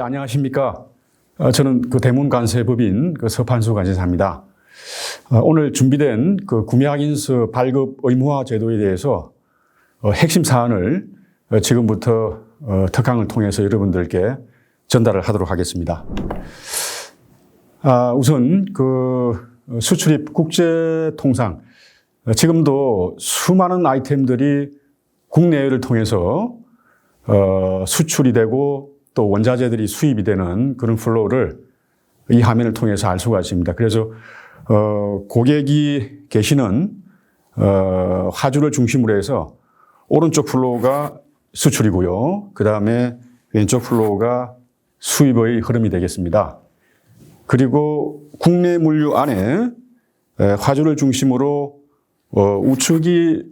예, 안녕하십니까. 어, 저는 그 대문 관세법인 그 서판수 관세사입니다. 어, 오늘 준비된 그 구매확인서 발급 의무화 제도에 대해서 어, 핵심 사안을 어, 지금부터 어, 특강을 통해서 여러분들께 전달을 하도록 하겠습니다. 아, 우선 그 수출입 국제 통상 어, 지금도 수많은 아이템들이 국내를 통해서 어, 수출이 되고 또 원자재들이 수입이 되는 그런 플로우를 이 화면을 통해서 알 수가 있습니다. 그래서 어, 고객이 계시는 어, 화주를 중심으로 해서 오른쪽 플로우가 수출이고요. 그 다음에 왼쪽 플로우가 수입의 흐름이 되겠습니다. 그리고 국내 물류 안에 에, 화주를 중심으로 어, 우측이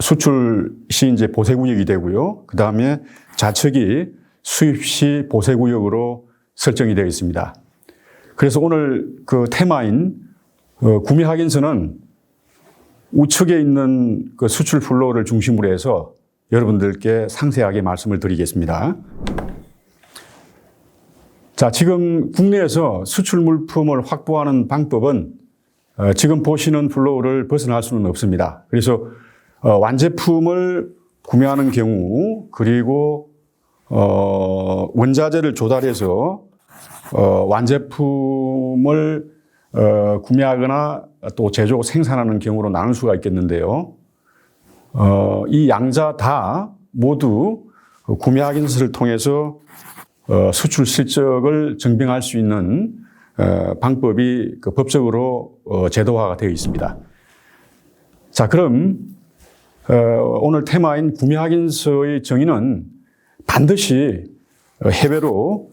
수출 시 이제 보세 구역이 되고요. 그 다음에 좌측이 수입 시 보세 구역으로 설정이 되어 있습니다. 그래서 오늘 그 테마인 어, 구매 확인서는 우측에 있는 그 수출 플로우를 중심으로 해서 여러분들께 상세하게 말씀을 드리겠습니다. 자, 지금 국내에서 수출 물품을 확보하는 방법은 어, 지금 보시는 플로우를 벗어날 수는 없습니다. 그래서 어, 완제품을 구매하는 경우 그리고 어, 원자재를 조달해서 어, 완제품을 어, 구매하거나 또 제조 생산하는 경우로 나눌 수가 있겠는데요. 어, 이 양자 다 모두 그 구매 확인서를 통해서 어, 수출 실적을 증빙할 수 있는 어, 방법이 그 법적으로 어, 제도화가 되어 있습니다. 자, 그럼 어, 오늘 테마인 구매 확인서의 정의는 반드시 해외로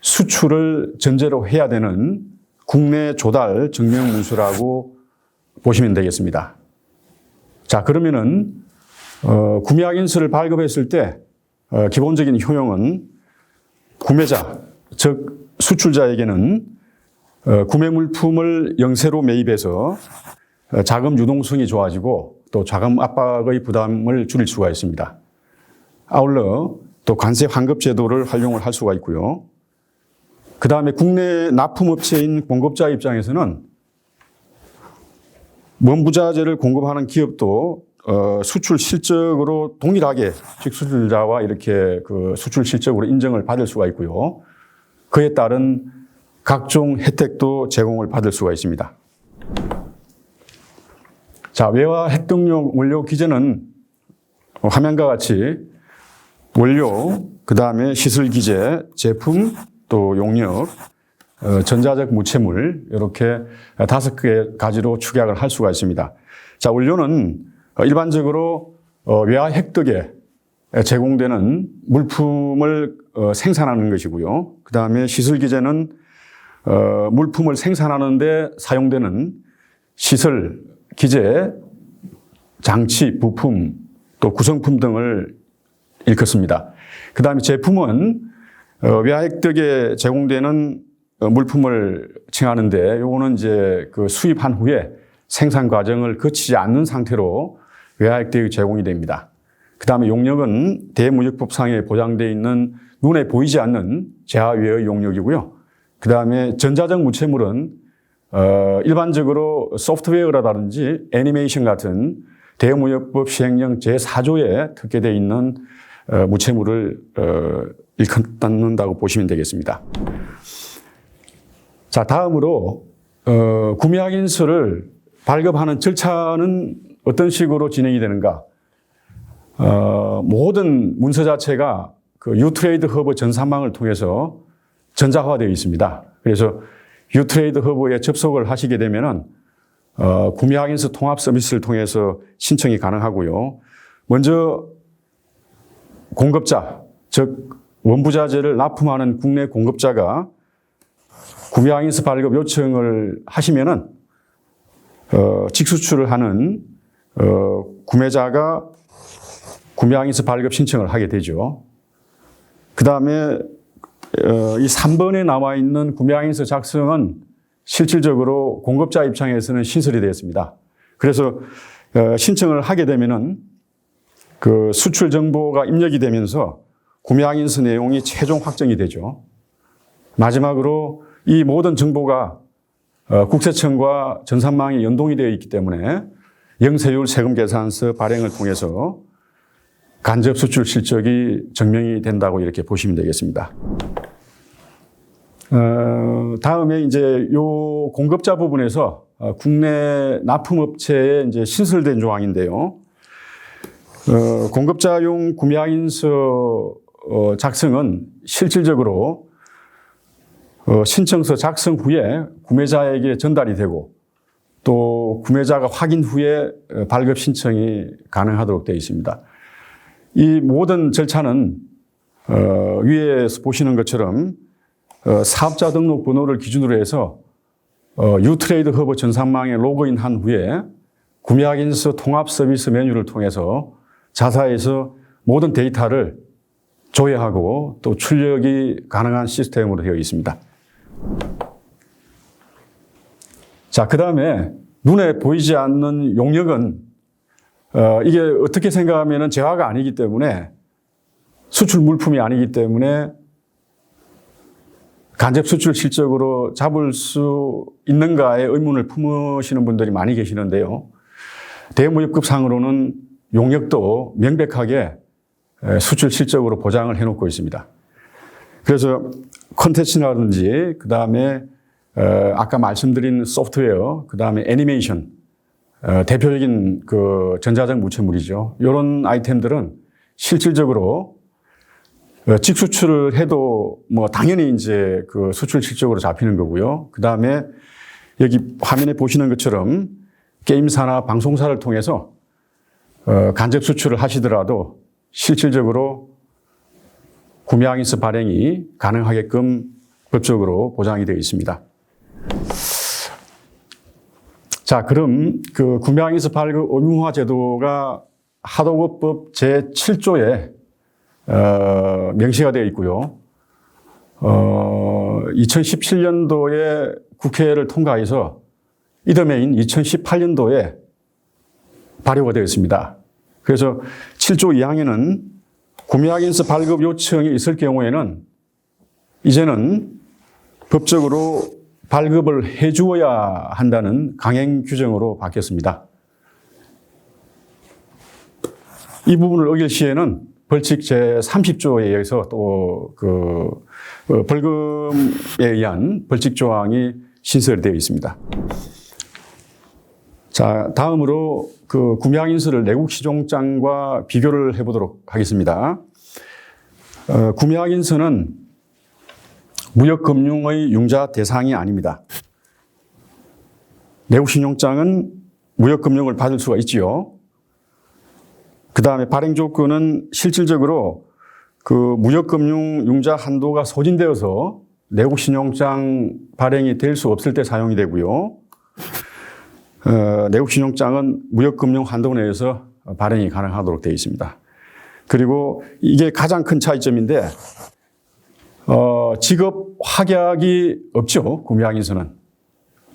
수출을 전제로 해야 되는 국내 조달 증명 문서라고 보시면 되겠습니다. 자, 그러면은 어, 구매 확인서를 발급했을 때 어, 기본적인 효용은 구매자, 즉 수출자에게는 어, 구매 물품을 영세로 매입해서 어, 자금 유동성이 좋아지고 또 자금 압박의 부담을 줄일 수가 있습니다. 아울러 또 관세 환급 제도를 활용을 할 수가 있고요. 그 다음에 국내 납품업체인 공급자 입장에서는 원부자재를 공급하는 기업도 어, 수출 실적으로 동일하게 즉 수출자와 이렇게 그 수출 실적으로 인정을 받을 수가 있고요. 그에 따른 각종 혜택도 제공을 받을 수가 있습니다. 자, 외화 획득용 원료 기재는 화면과 같이 원료, 그 다음에 시설 기재, 제품, 또 용역, 어, 전자적 무채물 이렇게 다섯 개 가지로 축약을 할 수가 있습니다. 자, 원료는 일반적으로 어, 외화 획득에 제공되는 물품을 어, 생산하는 것이고요. 그 다음에 시설 기재는 물품을 생산하는데 사용되는 시설, 기재, 장치, 부품, 또 구성품 등을 일컫습니다. 그 다음에 제품은 외화획득에 제공되는 물품을 칭하는데 요거는 이제 그 수입한 후에 생산 과정을 거치지 않는 상태로 외화획득이 제공이 됩니다. 그 다음에 용역은 대무역법상에 보장되어 있는 눈에 보이지 않는 재화외의 용역이고요. 그 다음에 전자적 무채물은 어, 일반적으로 소프트웨어라든지 애니메이션 같은 대무역법 시행령 제4조에 특례되어 있는 어, 무채물을 어, 일컫는다고 보시면 되겠습니다. 자, 다음으로 어, 구매 확인서를 발급하는 절차는 어떤 식으로 진행이 되는가? 어, 모든 문서 자체가 그 유트레이드 허브 전산망을 통해서 전자화되어 있습니다. 그래서 유트레이드 허브에 접속을 하시게 되면은 어, 구매 확인서 통합 서비스를 통해서 신청이 가능하고요. 먼저 공급자, 즉 원부자재를 납품하는 국내 공급자가 구매 확인서 발급 요청을 하시면은 어, 직수출을 하는 어, 구매자가 구매 확인서 발급 신청을 하게 되죠. 그 다음에 어, 이 3번에 나와 있는 구매 확인서 작성은 실질적으로 공급자 입장에서는 신설이 되었습니다. 그래서 어, 신청을 하게 되면은 그 수출 정보가 입력이 되면서 구매 확인서 내용이 최종 확정이 되죠. 마지막으로 이 모든 정보가 어, 국세청과 전산망에 연동이 되어 있기 때문에 영세율 세금 계산서 발행을 통해서 간접 수출 실적이 증명이 된다고 이렇게 보시면 되겠습니다. 어, 다음에 이제 요 공급자 부분에서 어, 국내 납품업체의 이제 신설된 조항인데요. 어, 공급자용 구매 확인서 어, 작성은 실질적으로 어, 신청서 작성 후에 구매자에게 전달이 되고 또 구매자가 확인 후에 어, 발급 신청이 가능하도록 되어 있습니다. 이 모든 절차는 어, 위에 보시는 것처럼 어, 사업자 등록 번호를 기준으로 해서 어, 유트레이드 허브 전산망에 로그인한 후에 구매 확인서 통합 서비스 메뉴를 통해서 자사에서 모든 데이터를 조회하고 또 출력이 가능한 시스템으로 되어 있습니다. 자, 그 다음에 눈에 보이지 않는 용역은 어, 이게 어떻게 생각하면 재화가 아니기 때문에 수출 물품이 아니기 때문에 간접 수출 실적으로 잡을 수 있는가에 의문을 품으시는 분들이 많이 계시는데요. 대무역급 상으로는 용역도 명백하게 수출 실적으로 보장을 해놓고 있습니다. 그래서 콘텐츠라든지 그 다음에 아까 말씀드린 소프트웨어, 그 다음에 애니메이션, 어, 대표적인 그 전자적 무체물이죠. 이런 아이템들은 실질적으로 어, 직수출을 해도 뭐 당연히 이제 그 수출 실적으로 잡히는 거고요. 그 다음에 여기 화면에 보시는 것처럼 게임사나 방송사를 통해서 어, 간접 수출을 하시더라도 실질적으로 구매 항인서 발행이 가능하게끔 법적으로 보장이 되어 있습니다. 자, 그럼 그 구매 항인서 발급 의무화 제도가 하도급법 제7조에 어, 명시가 되어 있고요. 어, 2017년도에 국회를 통과해서 이듬해인 2018년도에 발효가 되었습니다. 그래서 7조 2항에는 구매확인서 발급 요청이 있을 경우에는 이제는 법적으로 발급을 해주어야 한다는 강행 규정으로 바뀌었습니다. 이 부분을 어길 시에는 벌칙 제30조에 의해서 또그 어, 벌금에 의한 벌칙 조항이 신설되어 있습니다. 자, 다음으로 그 구매항인서를 내국 시종장과 비교를 해보도록 하겠습니다. 어, 구매항인서는 무역금융의 융자 대상이 아닙니다. 내국 신용장은 무역금융을 받을 수가 있지요. 그 다음에 발행 조건은 실질적으로 그 무역금융 융자 한도가 소진되어서 내국 신용장 발행이 될 수 없을 때 사용이 되고요. 어, 내국신용장은 무역금융 한도 내에서 발행이 가능하도록 되어 있습니다. 그리고 이게 가장 큰 차이점인데, 어, 직업 확약이 없죠. 구매항에서는.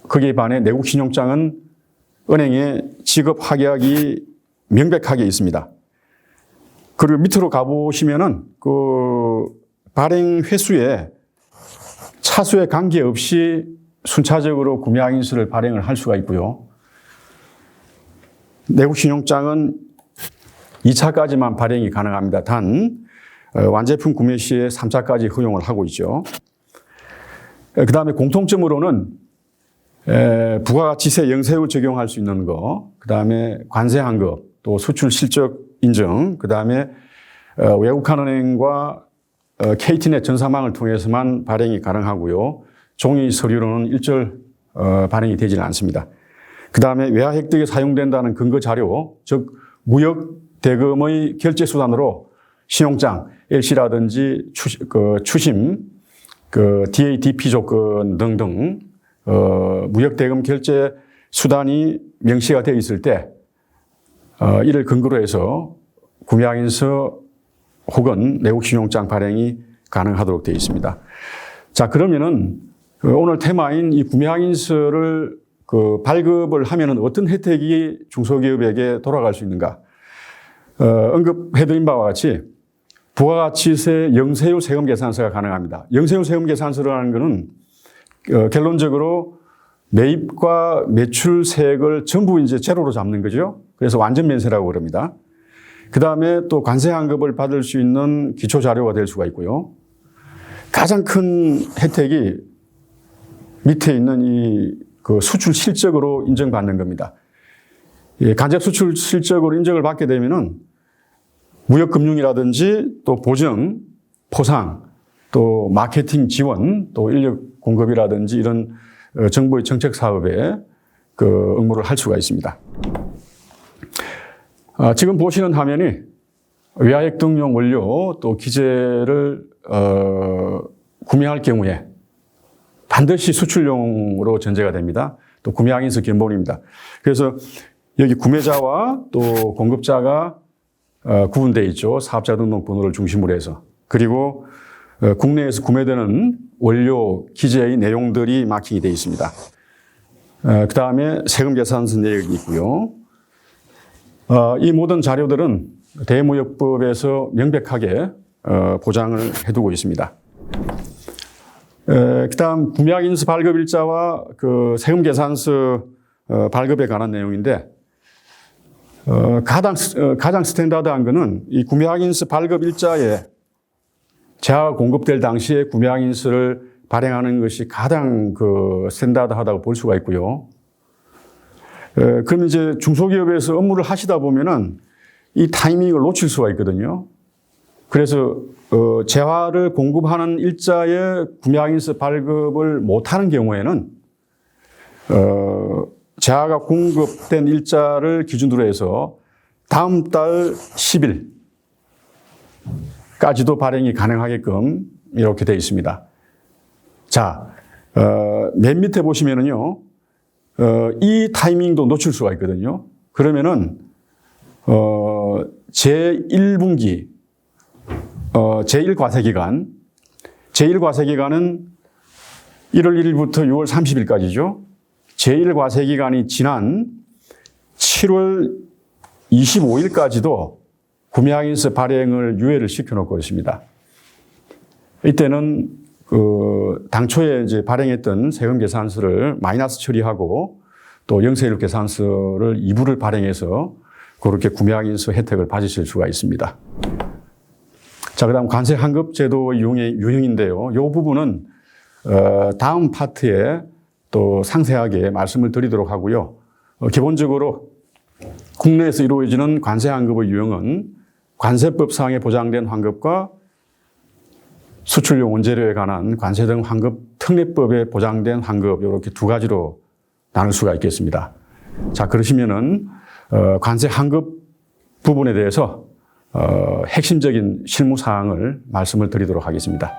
거기에 반해 내국신용장은 은행에 직업 확약이 명백하게 있습니다. 그리고 밑으로 가보시면은 그 발행 횟수에 차수에 관계없이 순차적으로 구매항인수를 발행을 할 수가 있고요. 내국 신용장은 2차까지만 발행이 가능합니다. 단 어, 완제품 구매 시에 3차까지 허용을 하고 있죠. 그 다음에 공통점으로는 부가가치세 영세율 적용할 수 있는 거, 그 다음에 관세 환급, 또 수출 실적 인증, 그 다음에 어, 외국한은행과 KT넷 어, 전사망을 통해서만 발행이 가능하고요. 종이 서류로는 일절 발행이 되지는 않습니다. 그 다음에 외화 획득에 사용된다는 근거 자료, 즉 무역 대금의 결제 수단으로 신용장, LC라든지 추, 그 추심, 그 DADP 조건 등등 어, 무역 대금 결제 수단이 명시가 되어 있을 때 어, 이를 근거로 해서 구매항인서 혹은 내국 신용장 발행이 가능하도록 되어 있습니다. 자 그러면은 그 오늘 테마인 이 구매항인서를 그 발급을 하면은 어떤 혜택이 중소기업에게 돌아갈 수 있는가? 어, 언급해드린 바와 같이 부가가치세 영세율 세금 계산서가 가능합니다. 영세율 세금 계산서라는 것은 어, 결론적으로 매입과 매출 세액을 전부 이제 제로로 잡는 거죠. 그래서 완전 면세라고 그럽니다. 그 다음에 또 관세 환급을 받을 수 있는 기초 자료가 될 수가 있고요. 가장 큰 혜택이 밑에 있는 이 그 수출 실적으로 인정받는 겁니다. 예, 간접 수출 실적으로 인정을 받게 되면은 무역 금융이라든지 또 보증, 포상, 또 마케팅 지원, 또 인력 공급이라든지 이런 어, 정부의 정책 사업에 그 응모를 할 수가 있습니다. 아, 지금 보시는 화면이 외화액 등용 원료 또 기재를 어, 구매할 경우에 반드시 수출용으로 전제가 됩니다. 또 구매항인서 견본입니다. 그래서 여기 구매자와 또 공급자가 어, 구분되어 있죠. 사업자 등록번호를 중심으로 해서. 그리고 어, 국내에서 구매되는 원료 기재의 내용들이 마킹이 되어 있습니다. 그 다음에 세금 계산서 내역이 있고요. 어, 이 모든 자료들은 대무역법에서 명백하게 어, 보장을 해두고 있습니다. 그 다음 구매인수 발급 일자와 그 세금 계산서 어, 발급에 관한 내용인데 어, 가장, 어, 가장 스탠다드한 거는 이 구매인수 발급 일자에 재화가 공급될 당시에 구매인수를 발행하는 것이 가장 그 스탠다드하다고 볼 수가 있고요. 에, 그럼 이제 중소기업에서 업무를 하시다 보면은 이 타이밍을 놓칠 수가 있거든요. 그래서 어, 재화를 공급하는 일자에 구매항인서 발급을 못하는 경우에는 어, 재화가 공급된 일자를 기준으로 해서 다음 달 10일까지도 발행이 가능하게끔 이렇게 되어 있습니다. 자, 어, 맨 밑에 보시면은요, 어, 이 타이밍도 놓칠 수가 있거든요. 그러면은, 어, 제1분기, 어, 제1과세기간, 제1과세기간은 1월 1일부터 6월 30일까지죠. 제1과세기간이 지난 7월 25일까지도 구매항인서 발행을 유예를 시켜놓고 있습니다. 이때는 그 당초에 이제 발행했던 세금 계산서를 마이너스 처리하고 또 영세율 계산서를 2부를 발행해서 그렇게 구매항인서 혜택을 받으실 수가 있습니다. 자, 그 다음 관세 환급 제도 유형인데요. 이 부분은 어, 다음 파트에 또 상세하게 말씀을 드리도록 하고요. 어, 기본적으로 국내에서 이루어지는 관세 환급의 유형은 관세법상에 보장된 환급과 수출용 원재료에 관한 관세 등 환급 특례법에 보장된 환급 이렇게 두 가지로 나눌 수가 있겠습니다. 자 그러시면은 어, 관세 환급 부분에 대해서 어, 핵심적인 실무 사항을 말씀을 드리도록 하겠습니다.